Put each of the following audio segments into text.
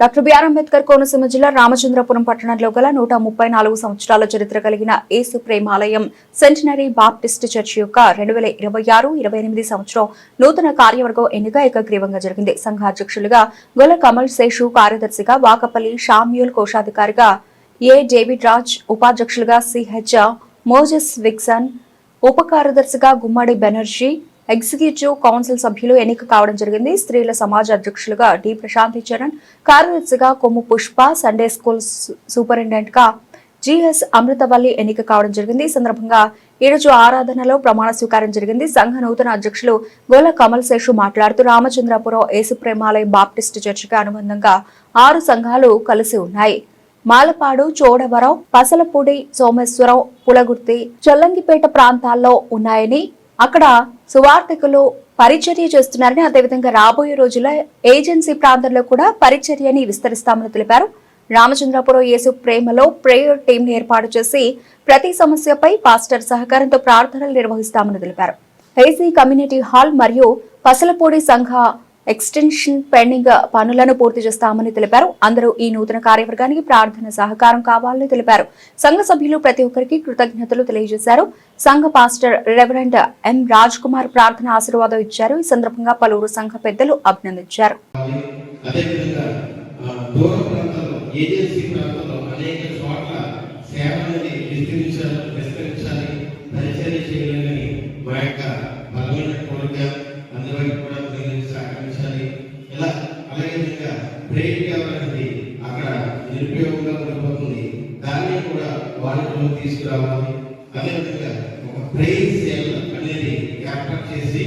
Doctor BR Ambedkar Konaseema జిల్లా రామచంద్రపురం పట్టణంలో గల నూట ముప్పై నాలుగు సంవత్సరాల చరిత్ర కలిగిన Yesu Premalayam centenary Baptist church యొక్క రెండు వేల ఇరవై ఆరు ఇరవై ఎనిమిది సంవత్సరం నూతన కార్యవర్గం ఎన్నిక ఏకగ్రీవంగా జరిగింది. సంఘ అధ్యక్షులుగా గొల కమల్ శేషు కార్యదర్శిగా వాకపల్లి షామ్యూల్ కోశాధికారిగా ఏ డేవిడ్ రాజ్ ఉపాధ్యక్షులుగా సిహెచ్ మోజెస్ విక్సన్ ఉప కార్యదర్శిగా గుమ్మడి బెనర్జీ ఎగ్జిక్యూటివ్ కౌన్సిల్ సభ్యులు ఎన్నిక కావడం జరిగింది. స్త్రీల సమాజ అధ్యక్షులుగా డి. ప్రశాంతి చరణ్ కార్యదర్శిగా కొమ్ము పుష్ప సండే స్కూల్ సూపరింటెండెంట్గా జిఎస్ అమృతవల్లి ఎన్నిక కావడం జరిగింది. ఈ సందర్భంగా ఈ రోజు ఆరాధనలో ప్రమాణ స్వీకారం జరిగింది. సంఘ నూతన అధ్యక్షులు గోల కమల్ శేషు మాట్లాడుతూ రామచంద్రపురం ఏసుప్రేమాలయ బాప్టిస్ట్ చర్చికి అనుబంధంగా ఆరు సంఘాలు కలిసి ఉన్నాయి. మాలపాడు చోడవరం పసలపూడి సోమేశ్వరం పులగుర్తి చల్లంగిపేట ప్రాంతాల్లో ఉన్నాయని అక్కడ సువార్తకులు పరిచర్య చేస్తున్నారని అదేవిధంగా రాబోయే రోజుల్లో ఏజెన్సీ ప్రాంతంలో కూడా పరిచర్యని విస్తరిస్తామని తెలిపారు. రామచంద్రపురం యేసు ప్రేమలో ప్రేయర్ టీంను ఏర్పాటు చేసి ప్రతి సమస్యపై పాస్టర్ సహకారంతో ప్రార్థనలు నిర్వహిస్తామని తెలిపారు. ఏసీ కమ్యూనిటీ హాల్ మరియు పసలపూడి సంఘ ఎక్స్టెన్షన్ పెండింగ్ పనులను పూర్తి చేస్తామని తెలిపారు. అందరూ ఈ నూతన కార్యవర్గానికి ప్రార్థన సహకారం కావాలని తెలిపారు. సంఘ సభ్యులు ప్రతి ఒక్కరికి కృతజ్ఞతలు తెలియజేశారు. సంఘ pastor reverend M Raj Kumar ప్రార్థన ఆశీర్వాదం ఇచ్చారు. ఈ సందర్భంగా పలువురు సంఘ పెద్దలు అభినందించారు. దూర ప్రాంతాల్లో ఏజెన్సీ ప్రాంతాల్లో అనేక చోట్ల అనేది అక్కడ నిరుపయోగంగా ఉండిపోతుంది దాన్ని కూడా వాటిలో తీసుకురావాలి. అదేవిధంగా ఒక ప్రేయర్ సేవ అనేది ఏర్పాటు చేసి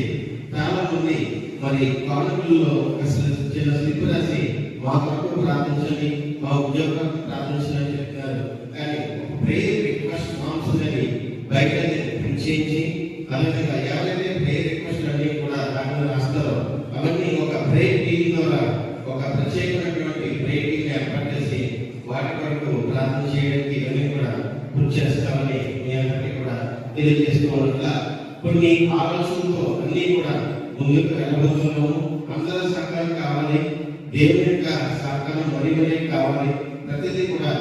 చాలా మంది మరి కాలేజీల్లో చిన్న స్లిప్ రాసి మా కొరకు ప్రార్థించండి మా ఉద్యోగాలకు ప్రార్థించని చెప్తున్నారు కానీ ఒక ప్రేయర్ రిక్వెస్ట్ ఫామ్స్ అని బయట ప్రింట్ చేయించి అదేవిధంగా ఎవరైతే ప్రేయర్ రిక్వెస్ట్ అన్ని కూడా దాంట్లో రాస్తారో అవన్నీ ఒక ప్రేయర్ టీం ద్వారా ఒక ప్రత్యేకమైనటువంటి ఏర్పాటు చేసి వాటి కొరకు ప్రార్థన చేయడానికి ఇవన్నీ కూడా కృషి చేస్తామని మీ అందరికీ కూడా తెలియజేసుకోవడం కొన్ని ఆలోచనలతో అన్నీ కూడా ముందుకు వెళ్ళబోతున్నాము. అందరూ సహకారం కావాలి. దేవుని యొక్క సహకారం మరి మరీ కావాలి. ప్రతిదీ కూడా